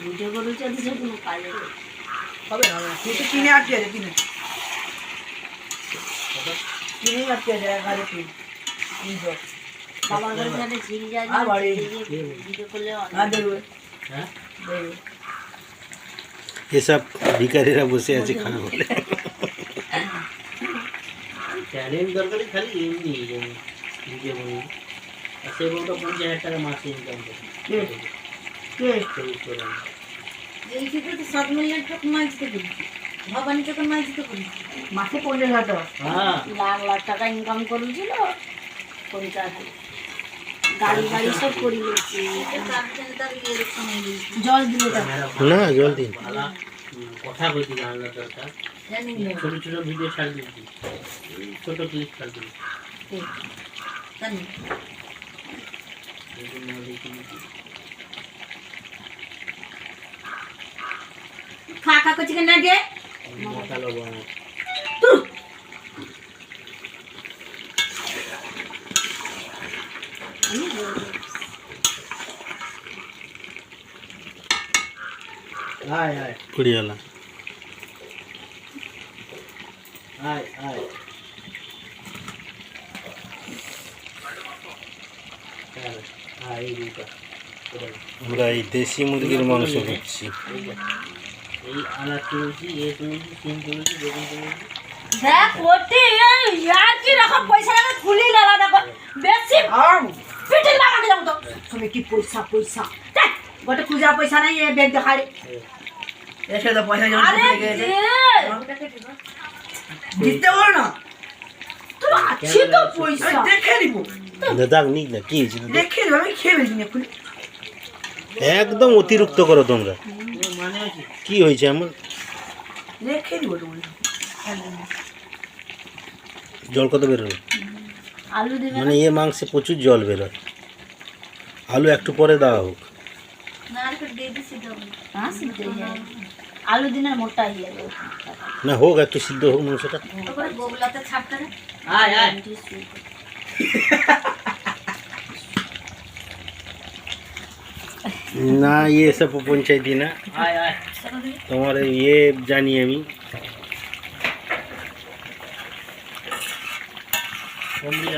Video করে চলছে কোনো কাজে নেই। হবে না হবে। না তুই তো কিনে আটকে আছে কিনে। কিনে আটকে আছে এক হাজার তিন তিনশো বাবার কাছে একটা চিড়ি যা আর বাড়ি। ভিডিও করলে আর অনেক দেখবে হ্যাঁ? দেখবে এসব ভিকারিরা বসে আছে খাবে বলে। চ্যালেঞ্জ দরকারি খালি এমনি যেমন নিজে বলি আর সে বলতো পঞ্চাশ হাজার টাকা মাসে ইনকাম করে কে? কে সেই করে আমি। এই ক্ষেত্রে তো সাত মিলিয়ন টাকা মাইতে করেছি ভবানী টাকা মাইতে করেছি মাসে পঞ্চাশ হাজার। হ্যাঁ। লাখ লাখ টাকা ইনকাম করেছিল পঞ্চাশ। গাড়ি গাড়ি সব করে গেছি জল দিল না জল দিন কথা বলছি জানার দরকার। ছোট ছোট ভিডিও ছাড় দিচ্ছি। ছোট ক্লিপ ছাড় দিচ্ছি এই জন্য দেখি দেখি। খা খা করছি কেন আগে মাথা আয় আয়। আমরা এই দেশি মুরগির মাংস খাচ্ছি এই আলাদ তুলছি এ তুলছি সিম তুলছি বেগুন তুলছি দেখ ওটি ইয়ার কি রকম পয়সা লাগে খুলি লাগা দেখো। বেশি আর পিটে লাগাতে তো। তুমি কি পয়সা পয়সা? গোটে খুঁজা পয়সা নাই এ ব্যাগ দেখাড়ি এসে তো পয়সা জমা করে গেছে। দে জিততে না? তোর আছে তো পয়সা। দেখে নিব। দাদা নিক না কি দেখে আমি খেয়ে ফেলছি একদম অতিরিক্ত করো তোমরা। কি। হয়েছে এমন? তুমি জল কত দেবে মানে ইয়ে মাংসে প্রচুর জল বেরোয় আলু একটু পরে দেওয়া হোক। হ্যাঁ আলু দিনের মোটা হয়ে যাবে। না হোক একটু সিদ্ধ হোক মাংসটা না ইয়ে সব পঞ্চায়েতি না আয় আয় তোমার ইয়ে জানি আমি কমবি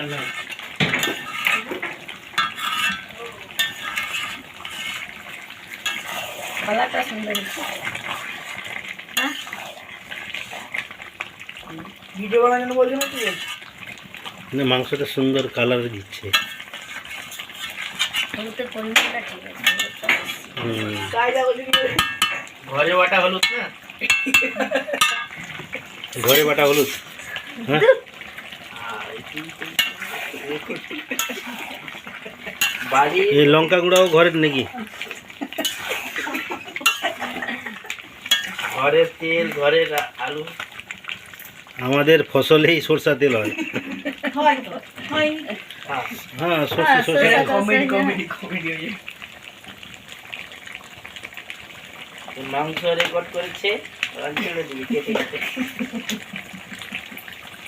সুন্দর ভিডিও বানানোর জন্য বলছো না মাংসটা সুন্দর কালার দিচ্ছে হলুদের পরিমাণটা ঠিক আছে? ঘরে বাটা হলুদ না? ঘরে বাটা হলুদ। হ্যাঁ? বাড়ি এই লঙ্কা গুঁড়াও ঘরের নাকি? ঘরের তেল ঘরের আলু। আমাদের ফসলেই সরষা তেল হয়। হয়। কমেডি কমেডি কমেডি মাংস রেকর্ড করেছে কেটে কেটে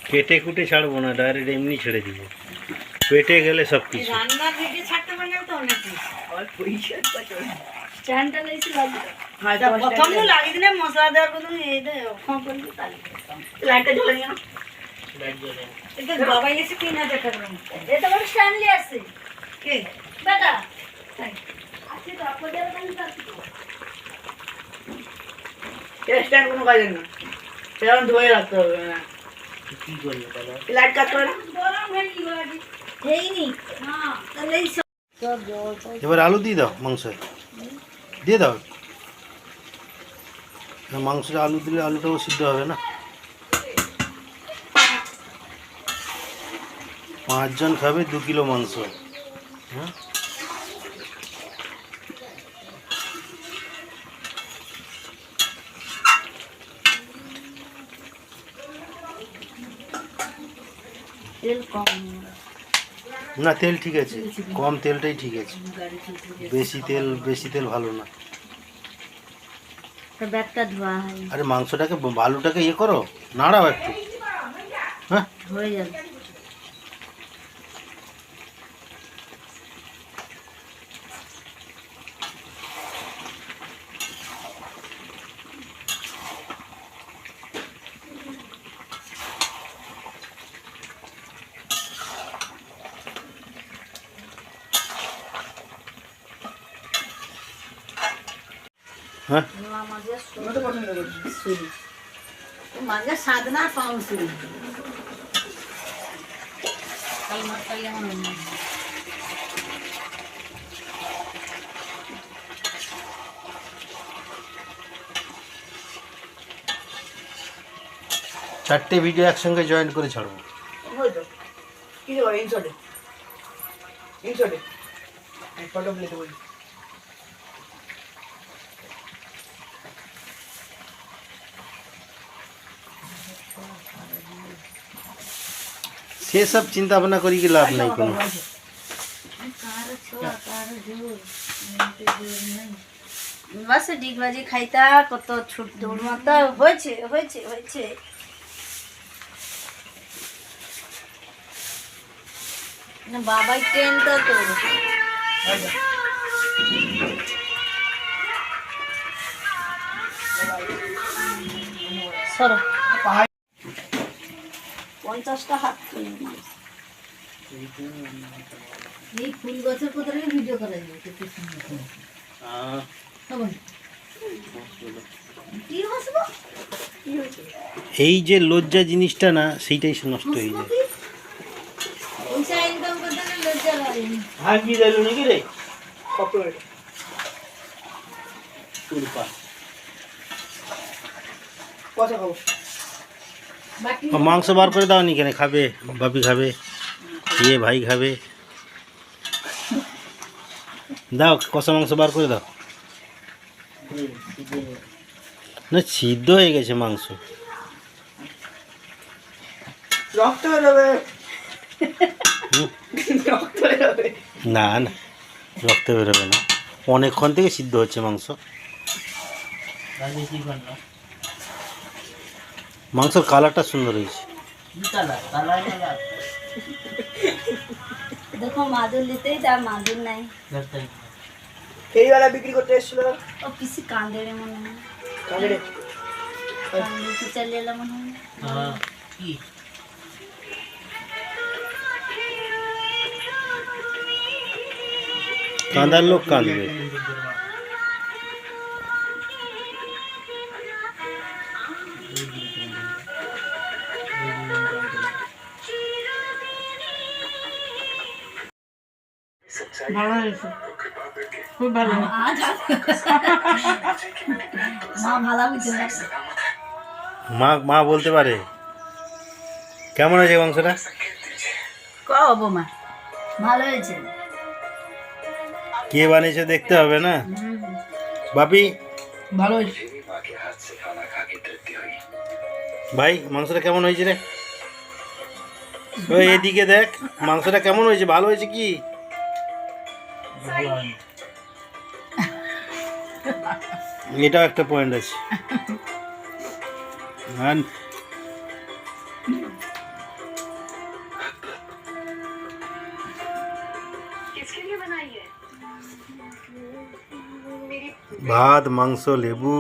কেটে কুটে ছাড়বো না ডাইরেক্ট এমনি ছেড়ে দিব। পেটে গেলে সব কিছু। রান্নার ভিডিও ছাড়তে পারলে তো অনেক আর পয়সা কত? স্ট্যান্ডটা লেগেছে লাগবে হ্যাঁ, প্রথম লাগিয়ে দিলে মশলা দেওয়ার কথা এই দে ফোন তাহলে লাইটটা জ্বলে গেল। এটা বাবাই এসে তিন হাজার টাকা এটা বড় স্ট্যান্ডলি আছে। কে? বেটা আছে তো আপনাদের ওখানে তো আছে তো। এটা stand কোনো কাজের না। সেরকম ধুয়ে রাখতে হবে, হ্যাঁ। কি করবে তাহলে? লাইট কাজ করে না? গরম হয়নি বাড়ি হয়নি। হ্যাঁ এবার আলু দিয়ে দাও মাংস। দিয়ে দাও। মাংসটা আলু দিলে আলুটাও সিদ্ধ হবে না? পাঁচজন খাবে দু কিলো মাংস। হ্যাঁ? না তেল ঠিক আছে। কম তেলটাই ঠিক আছে। বেশি তেল বেশি তেল ভালো না। আরে মাংসটাকে আলুটাকে ইয়ে করো নাড়াও একটু। হ্যাঁ? হয়ে যাবে। হ্যাঁ? মাঝে স্বাদ না পাউন শুরু চারটে ভিডিও একসঙ্গে জয়েন করে ছাড়বো কি ইনশটে ইনশটে ফটো বলি সেসব চিন্তা ভাবনা করি কি লাভ নাই কোনো। বাস ডিগবাজি খাইতা, কত ছুট দৌড় মারতা, হয়েছে হয়েছে হয়েছে। বাবাই ট্রেনটা তো সরো। পঞ্চাশটা হাত এই ফুল গাছের কোথায় ভিডিও করা কত সুন্দর। কি হাসবো? এই যে লজ্জা জিনিসটা না সেইটাই নষ্ট হয়ে যায়। খাব বাকি মাংস বার করে দাও নি কেন? খাবে? বাপি খাবে ইয়ে ভাই খাবে। দাও কষা মাংস বার করে দাও। না সিদ্ধ হয়ে গেছে মাংস। না না রক্ত বেরোবে না। অনেকক্ষণ থেকে সিদ্ধ হচ্ছে মাংস। কি করল? মাংসের কালারটা সুন্দর হয়েছে। দেখো মাদুর নিতেই তার মাদুর নাই। ফেরিওয়ালা বিক্রি করতে এসেছিল? ও পিসি কান্দে রে মনে হয়। কাঁদে রে? কান্দে চলে এলাম মনে হয়? হ্যাঁ কি? কাঁদার লোক কাঁদবে। ভালো হয়েছে। খুব ভালো মা ভালো মা মা বলতে পারে। কেমন হয়েছে মাংসটা? কব মা? ভালো হয়েছে। কে বানিয়েছে দেখতে হবে না? বাপি? ভালো হয়েছে। ভাই মাংসটা কেমন হয়েছে রে? ওই এদিকে দেখ মাংসটা কেমন হয়েছে? ভালো হয়েছে কি? এটাও একটা পয়েন্ট আছে। আর ভাত মাংস লেবু